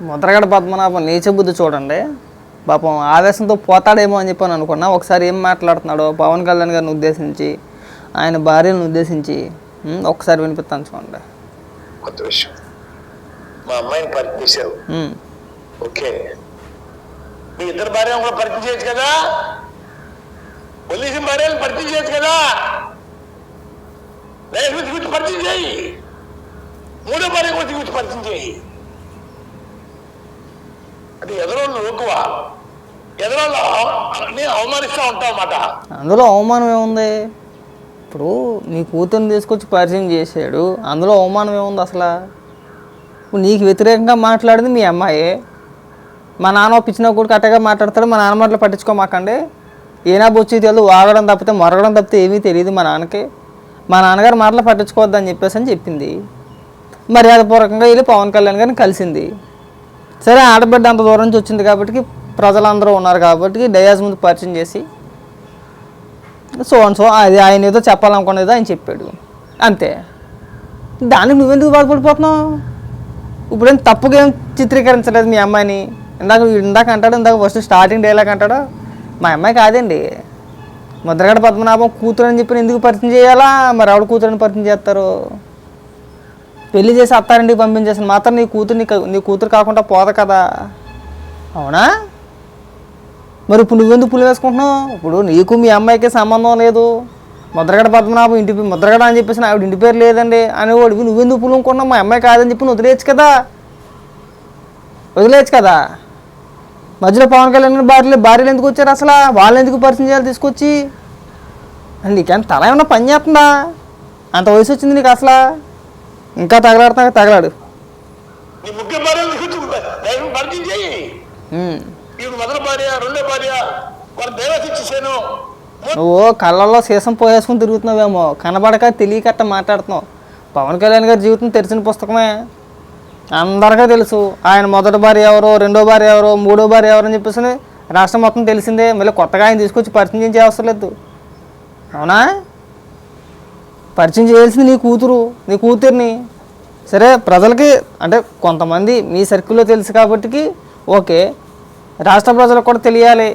ముద్రగడ పద్మనాభం నీచ బుద్ధి చూడండి. పాపం ఆవేశంతో పోతాడేమో అని చెప్పి అనుకున్నా. ఒకసారి ఏం మాట్లాడుతున్నాడో పవన్ కళ్యాణ్ గారిని ఉద్దేశించి ఆయన భార్యను ఉద్దేశించి ఒకసారి వినిపిస్తాను చూడండి. కొత్త విషయం. మా అమ్మాయిని పరిచయం ఓకే. మీ ఇద్దరు భార్యను కూడా పరిచయం చేయొచ్చు కదా? పోలీసు భార్యను పరిచయం చేయొచ్చు కదా? గురించి పరిచయం చేయి. మూడో భార్య గురించి పరిచయం చేయి. అది ఎదరోళ్ళు లోకువ ఎదరోళ్ళు నేను అవమానిస్తూ అన్నమాట. అందులో అవమానం ఏముంది? ఇప్పుడు నీ కూతుర్ని తీసుకొచ్చి పరిచయం చేశాడు. అందులో అవమానం ఏముంది అసలు? ఇప్పుడు నీకు వ్యతిరేకంగా మాట్లాడింది మీ అమ్మాయి. మా నాన్న పిచ్చిన కూడా కట్టగా మాట్లాడతాడు మా నాన్న మాటలు పట్టించుకోమాకండి. ఏనా బొచ్చి తెలియదు వాగడం తప్పితే మరగడం తప్పితే ఏమీ తెలియదు మా నాన్నకి. మా నాన్నగారు మాటలు పట్టించుకోవద్దని చెప్పేసి అని చెప్పింది. మర్యాదపూర్వకంగా వెళ్ళి పవన్ కళ్యాణ్ గారిని కలిసింది. సరే ఆడబిడ్డ అంత దూరం నుంచి వచ్చింది కాబట్టి ప్రజలందరూ ఉన్నారు కాబట్టి డయాజ్ ముందు పరిచయం చేసి సో అండ్ సో అది ఆయన ఏదో చెప్పాలనుకునేది ఆయన చెప్పాడు. అంతే. దానికి నువ్వెందుకు బాధపడిపోతున్నావు? ఇప్పుడేం తప్పుగా ఏం చిత్రీకరించలేదు మీ అమ్మాయిని? ఇందాక ఇందాక అంటాడు ఇందాక ఫస్ట్ స్టార్టింగ్ డైలాగ్ అంటాడు. మా అమ్మాయి కాదండి. ముద్రగడ పద్మనాభం కూతురు అని చెప్పి ఎందుకు పరిచయం చేయాలా? మరి ఆవిడ కూతురని పరిచయం చేస్తారు. పెళ్ళి చేసి అత్తారింటికి పంపించేసిన మాత్రం నీ కూతురు నీ కూతురు కాకుండా పోద కదా. అవునా? మరి ఇప్పుడు నువ్వెందుకు పులి వేసుకుంటున్నావు? ఇప్పుడు నీకు మీ అమ్మాయికి సంబంధం లేదు. ముద్రగడ పద్మనాభం ఇంటి ముద్రగడ అని చెప్పేసి ఆవిడ ఇంటి పేరు లేదండి. అనేవాడివి నువ్వెందుకు పులు అనుకుంటున్నావు మా అమ్మాయి కాదని చెప్పి నువ్వు వదిలేయచ్చు కదా. వదిలేయచ్చు కదా. మధ్యలో పవన్ కళ్యాణ్ భార్యలు భార్యలు ఎందుకు వచ్చారు అసలు? వాళ్ళు ఎందుకు పరిచయం చేయాలి తీసుకొచ్చి? అని నీకేం తల ఏమన్నా పని చేస్తుందా? అంత వయసు వచ్చింది నీకు అసలు? ఇంకా తగలాడుతున్నా తగలాడు. నీ ముగ్గురు భార్యను తీసుకొచ్చి దైవం పరిచయం చేయి. ఉమ్. ఇది మొదటి భార్య రెండో భార్య వాళ్ళ దేవత ఇచ్చేసాను నువ్వు కళ్ళల్లో సీసం పోయేసుకుని తిరుగుతున్నావేమో కనబడక తెలియకట్ట మాట్లాడుతున్నావు. పవన్ కళ్యాణ్ గారి జీవితం తెరిచిన పుస్తకమే. అందరికీ తెలుసు ఆయన మొదటి భార్య ఎవరో రెండో భార్య ఎవరో మూడో భార్య ఎవరో అని చెప్పేసి రాష్ట్రం మొత్తం తెలిసిందే. మళ్ళీ కొత్తగా ఆయన తీసుకొచ్చి పరిచయం చేసే అవసరం లేదు. అవునా? పరిచయం చేయాల్సింది నీ కూతురు నీ కూతుర్ని. సరే ప్రజలకి అంటే కొంతమంది మీ సర్కిల్లో తెలుసు కాబట్టి ఓకే రాష్ట్ర ప్రజలకు కూడా తెలియాలి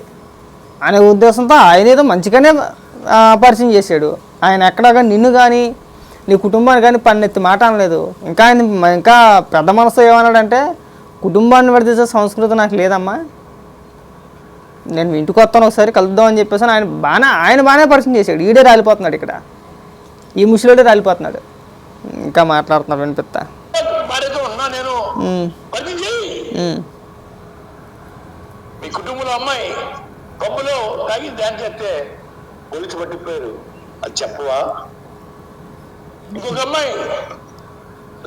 అనే ఉద్దేశంతో ఆయన ఏదో మంచిగానే పరిచయం చేశాడు. ఆయన ఎక్కడగా కానీ నిన్ను కానీ నీ కుటుంబాన్ని కానీ పన్నెత్తి మాట అనలేదు. ఇంకా ఆయన ఇంకా పెద్ద మనసు ఏమన్నాడంటే కుటుంబాన్ని విడదీసే సంస్కృతి నాకు లేదమ్మా. నేను ఇంటికి వస్తాను ఒకసారి కలుద్దామని చెప్పేసి ఆయన బాగానే ఆయన బాగానే పరిచయం చేశాడు. ఈడే రాలిపోతున్నాడు ఇక్కడ. ఈ ముసలిడే రాలిపోతున్నాడు. ఇంకా మాట్లాడుతున్నాడు వినిపిస్తా. మీ కుటుంబంలో అమ్మాయి పప్పులో తాగి ధ్యానం చేస్తే ఒలిచి పట్టిపోయారు. అది చెప్పవా? ఇంకొక అమ్మాయి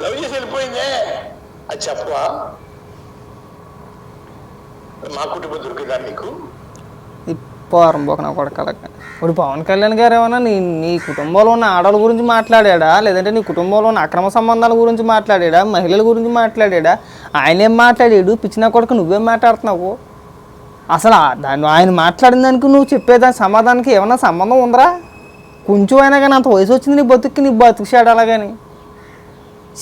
లవ్ చేసి వెళ్ళిపోయిందే. అది చెప్పవా? మా కుటుంబం దొరికిందా నీకు? ఈ పోరంబోక నా కొడకలక. ఇప్పుడు పవన్ కళ్యాణ్ గారు ఏమన్నా నీ నీ కుటుంబంలో ఉన్న ఆడవాళ్ళ గురించి మాట్లాడాడా? లేదంటే నీ కుటుంబంలో ఉన్న అక్రమ సంబంధాల గురించి మాట్లాడాడా? మహిళల గురించి మాట్లాడాడా? ఆయన ఏం మాట్లాడాడు? పిచ్చిన కొడుకు నువ్వేం మాట్లాడుతున్నావు? అసలు దాన్ని ఆయన మాట్లాడిన దానికి నువ్వు చెప్పేదాని సమాధానానికి ఏమన్నా సంబంధం ఉందరా? కొంచెం అయినా కానీ అంత వయసు వచ్చింది నీ బతుక్కి నీ బతుకు షాడాలా కానీ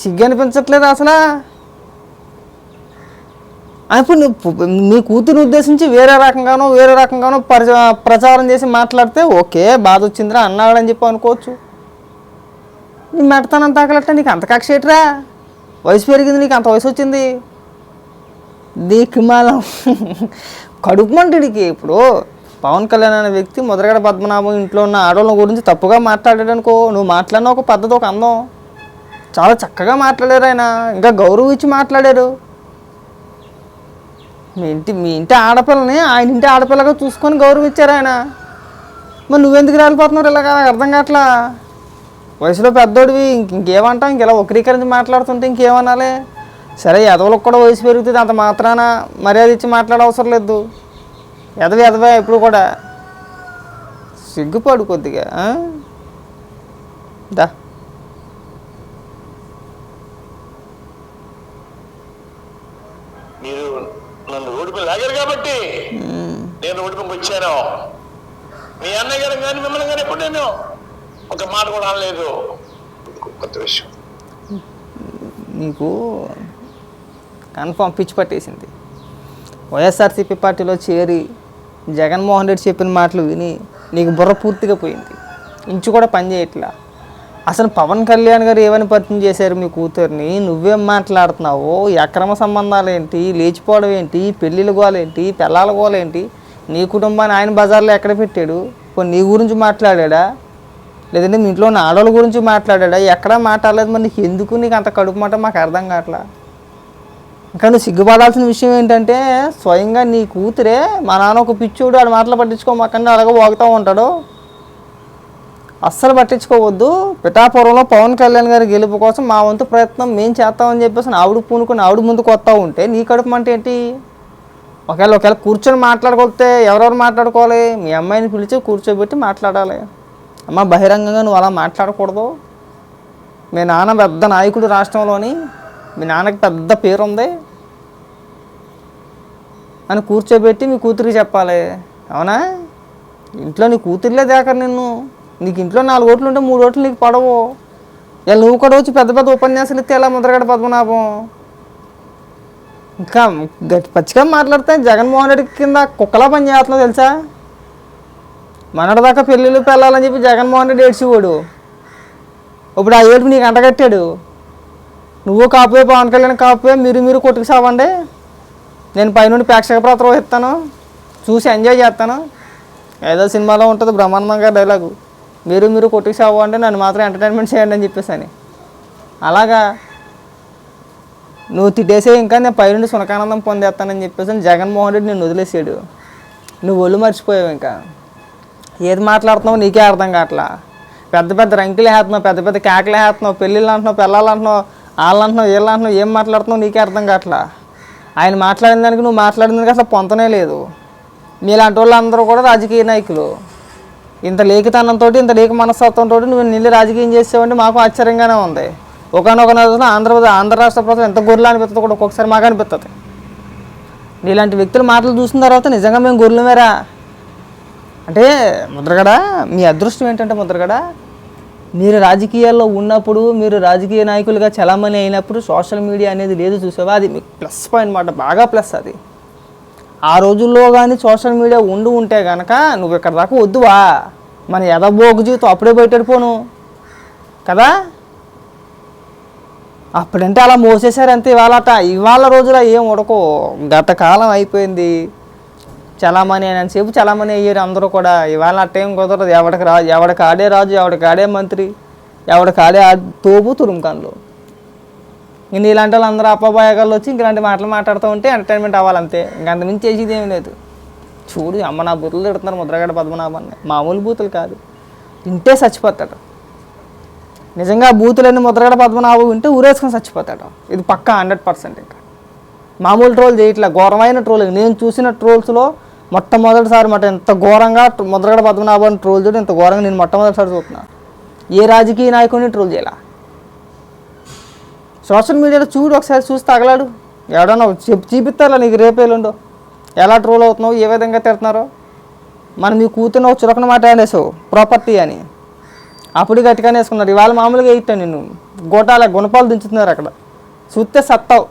సిగ్గు అనిపించట్లేదు అసలు? అప్పుడు నువ్వు నీ కూతురు ఉద్దేశించి వేరే రకంగానో వేరే రకంగానో పరిచ ప్రచారం చేసి మాట్లాడితే ఓకే బాధ వచ్చిందిరా అన్నాడని చెప్పి అనుకోవచ్చు. నీ మెడతనం తాకలట్ట నీకు అంత కక్ష ఏట్రా? వయసు పెరిగింది నీకు అంత వయసు వచ్చింది. దీకిమాలం కడుపుమంటుడికి ఇప్పుడు. పవన్ కళ్యాణ్ అనే వ్యక్తి మొదలగడ పద్మనాభం ఇంట్లో ఉన్న ఆడవాళ్ళ గురించి తప్పుగా మాట్లాడాడు అనుకో నువ్వు మాట్లాడిన ఒక పద్ధతి ఒక అందం. చాలా చక్కగా మాట్లాడారు ఆయన. ఇంకా గౌరవం ఇచ్చి మాట్లాడారు. మీ ఇంటి మీ ఇంటి ఆడపిల్లని ఆయన ఇంటి ఆడపిల్లగా చూసుకొని గౌరవం ఆయన. మరి నువ్వెందుకు రాలిపోతున్నారు ఇలా నాకు అర్థం కావట్లా? వయసులో పెద్దోడివి ఇంక ఇంకేమంటావు? ఇంక ఇలా వక్రీకరించి మాట్లాడుతుంటే ఇంకేమనాలి? సరే ఎదవలకు కూడా వయసు పెరుగుతుంది అంత మాత్రాన మర్యాద ఇచ్చి మాట్లాడవసరం లేదు. ఎదవి ఎదవే ఇప్పుడు కూడా. సిగ్గుపడు కొద్దిగా దా మీరు నన్ను రోడ్డు మీద లాగారు కాబట్టి నేను రోడ్డు వచ్చాను. మీ అన్నయ్య గారు కానీ మిమ్మల్ని కానీ ఎప్పుడు నేను ఒక మాట కూడా అనలేదు. కొత్త విషయం. నీకు కన్ఫామ్ పిచ్చి పట్టేసింది. వైఎస్ఆర్సీపీ పార్టీలో చేరి జగన్మోహన్ రెడ్డి చెప్పిన మాటలు విని నీకు బుర్ర పూర్తిగా పోయింది. ఇంచు కూడా పని చేయట్లా. అసలు పవన్ కళ్యాణ్ గారు ఏమని పరిచయం చేశారు మీ కూతుర్ని? నువ్వేం మాట్లాడుతున్నావు? అక్రమ సంబంధాలు ఏంటి? లేచిపోవడం ఏంటి? పెళ్ళిళ్ళ గోలేంటి పిల్లల గోలేంటి నీ కుటుంబాన్ని ఆయన బజార్లో ఎక్కడ పెట్టాడు? ఇప్పుడు నీ గురించి మాట్లాడా లేదంటే మీ ఇంట్లో ఉన్న ఆడవాళ్ళ గురించి మాట్లాడా ఎక్కడా మాట్లాడలేదు మరి నీకు ఎందుకు నీకు అంత కడుపు మాట? మాకు అర్థం కావట్లా. ఇంకా నువ్వు సిగ్గుపడాల్సిన విషయం ఏంటంటే స్వయంగా నీ కూతురే మా నాన్న ఒక పిచ్చోడు ఆడ మాటలు పట్టించుకోమాకండి అలాగే వాగుతూ ఉంటాడు. అస్సలు పట్టించుకోవద్దు. పిఠాపురంలో పవన్ కళ్యాణ్ గారి గెలుపు కోసం మా వంతు ప్రయత్నం మేము చేస్తామని చెప్పేసి ఆవిడ పూనుకుని ఆవిడ ముందుకు వస్తూ ఉంటే నీ కడుపు అంటే ఏంటి? ఒకవేళ ఒకవేళ కూర్చొని మాట్లాడుకోతే ఎవరెవరు మాట్లాడుకోవాలి? మీ అమ్మాయిని పిలిచి కూర్చోబెట్టి మాట్లాడాలి. అమ్మ బహిరంగంగా నువ్వు అలా మాట్లాడకూడదు. మీ నాన్న పెద్ద నాయకుడు రాష్ట్రంలోని మీ నాన్నకి పెద్ద పేరు ఉంది అని కూర్చోబెట్టి మీ కూతురికి చెప్పాలి. అవునా? ఇంట్లో నీ కూతురులే దేకరు నిన్ను. నీకు ఇంట్లో నాలుగు ఓట్లు ఉంటే మూడు ఓట్లు నీకు పడవు. ఇలా నువ్వు కూడా వచ్చి పెద్ద పెద్ద ఉపన్యాసాలు ఇస్తే ఎలా ముద్రగడ పద్మనాభం? ఇంకా గట్టి పచ్చిగా మాట్లాడితే జగన్మోహన్ రెడ్డి కింద కుక్కలా పని చేస్తున్నావు తెలుసా? మనటిదాకా పెళ్ళిళ్ళు పెళ్ళాలని చెప్పి జగన్మోహన్ రెడ్డి ఏడ్చివాడు. ఇప్పుడు ఆ ఏడుపు నీకు అంటగట్టాడు. నువ్వు కాపువే పవన్ కళ్యాణ్ కాపువే మీరు మీరు కొట్టుకు సావండి. నేను పైనుండి ప్రేక్షక పాత్ర వహిస్తాను. చూసి ఎంజాయ్ చేస్తాను. ఏదో సినిమాలో ఉంటుంది బ్రహ్మాండంగా డైలాగు మీరు మీరు కొట్టుకు సావు అంటే నన్ను మాత్రం ఎంటర్టైన్మెంట్ చేయండి అని చెప్పేసి అని అలాగా నువ్వు తిట్టేసే ఇంకా నేను పైనుండి సునకానందం పొందేస్తానని చెప్పేసి అని జగన్మోహన్ రెడ్డి నేను వదిలేసాడు. నువ్వు ఒళ్ళు మర్చిపోయావు ఇంకా. ఏది మాట్లాడుతున్నావు నీకే అర్థం కావట్లా. పెద్ద పెద్ద రంకులు వేస్తున్నావు పెద్ద పెద్ద కేకలు వేస్తున్నావు పెళ్ళిళ్ళు అంటున్నావు పిల్లలు అంటున్నావు వాళ్ళు అంటున్నావు వీళ్ళు అంటున్నావు ఏం మాట్లాడుతున్నావు నీకే అర్థం కావట్లా. ఆయన మాట్లాడిన దానికి నువ్వు మాట్లాడిన దానికి అసలు పొంతనే లేదు. మీలాంటి వాళ్ళందరూ కూడా రాజకీయ నాయకులు. ఇంత లేఖితనంతో ఇంత లేఖ మనస్తత్వంతో నువ్వు నిల్లి రాజకీయం చేసావంటే మాకు ఆశ్చర్యంగానే ఉంది. ఒకనొక రోజున ఆంధ్రప్రదేశ్ ఆంధ్ర రాష్ట్ర ప్రభుత్వం ఎంత గొర్రెలు అనిపిస్తుంది కూడా ఒక్కొక్కసారి మాకు అనిపిస్తుంది నీలాంటి వ్యక్తుల మాటలు చూసిన తర్వాత నిజంగా మేము గొర్రెలమేరా? అంటే ముద్రగడ మీ అదృష్టం ఏంటంటే ముద్రగడ మీరు రాజకీయాల్లో ఉన్నప్పుడు మీరు రాజకీయ నాయకులుగా చలామణి అయినప్పుడు సోషల్ మీడియా అనేది లేదు చూసావా? అది మీకు ప్లస్ పాయింట్ మాట బాగా ప్లస్ అది. ఆ రోజుల్లో కానీ సోషల్ మీడియా ఉండి ఉంటే కనుక నువ్వు ఇక్కడ దాకా వద్దువా? మన ఎదబోగు జీవితం అప్పుడే బయటపోను కదా? అప్పుడంటే అలా మోసేశారు ఇవాళ ఇవాళట. ఇవాళ రోజుల ఏం ఉడకో? గత కాలం అయిపోయింది. చలామణి అయినంతసేపు చలామణి అయ్యారు అందరూ కూడా. ఇవాళ అట్టేం కుదరదు. ఎవడికి రా ఎవడికి ఆడే రాజు ఎవడికి ఆడే మంత్రి ఎవడికి ఆడే ఆ తోపు తురుముకాన్లు ఇంక ఇలాంటి వాళ్ళు అందరూ అప్పబాయగాళ్ళు వచ్చి ఇలాంటి మాటలు మాట్లాడుతూ ఉంటే ఎంటర్టైన్మెంట్ అవ్వాలంతే. ఇంక అంతమించి చేసేది ఏం లేదు. చూడు అమ్మ నా బుర్రలు తిడుతున్నారు ముద్రగడ పద్మనాభాన్ని. మామూలు బూతులు కాదు. వింటే చచ్చిపోతాడు. నిజంగా బూతులన్నీ ముద్రగడ పద్మనాభం వింటే ఊరేసుకొని చచ్చిపోతాడు. ఇది పక్కా హండ్రెడ్ పర్సెంట్ ఇంకా. మామూలు ట్రోల్ చేయట్లే ఘోరమైన ట్రోల్. నేను చూసిన ట్రోల్స్లో మొట్టమొదటిసారి మాట ఇంత ఘోరంగా ముద్రగడ పద్మనాభం ట్రోల్ చేయడం ఇంత ఘోరంగా నేను మొట్టమొదటిసారి చూస్తున్నా. ఏ రాజకీయ నాయకుడిని ట్రోల్ చేయాలి? సోషల్ మీడియాలో చూడు ఒకసారి చూసి తగలాడు. ఎవడన్నా చెప్పి చూపిస్తారా నీకు రేపేలుండో ఎలా ట్రోల్ అవుతున్నావు ఏ విధంగా తిడుతున్నారో. మనం మీ కూతురు ఒక చురకన మాట అనేసావు ప్రాపర్టీ అని. అప్పుడు గట్టిగానే వేసుకున్నారు ఇవాళ మామూలుగా ఇట్టాను నిన్ను గోటాల గుణపాలు దించుతున్నారు అక్కడ. చూస్తే సత్తావు.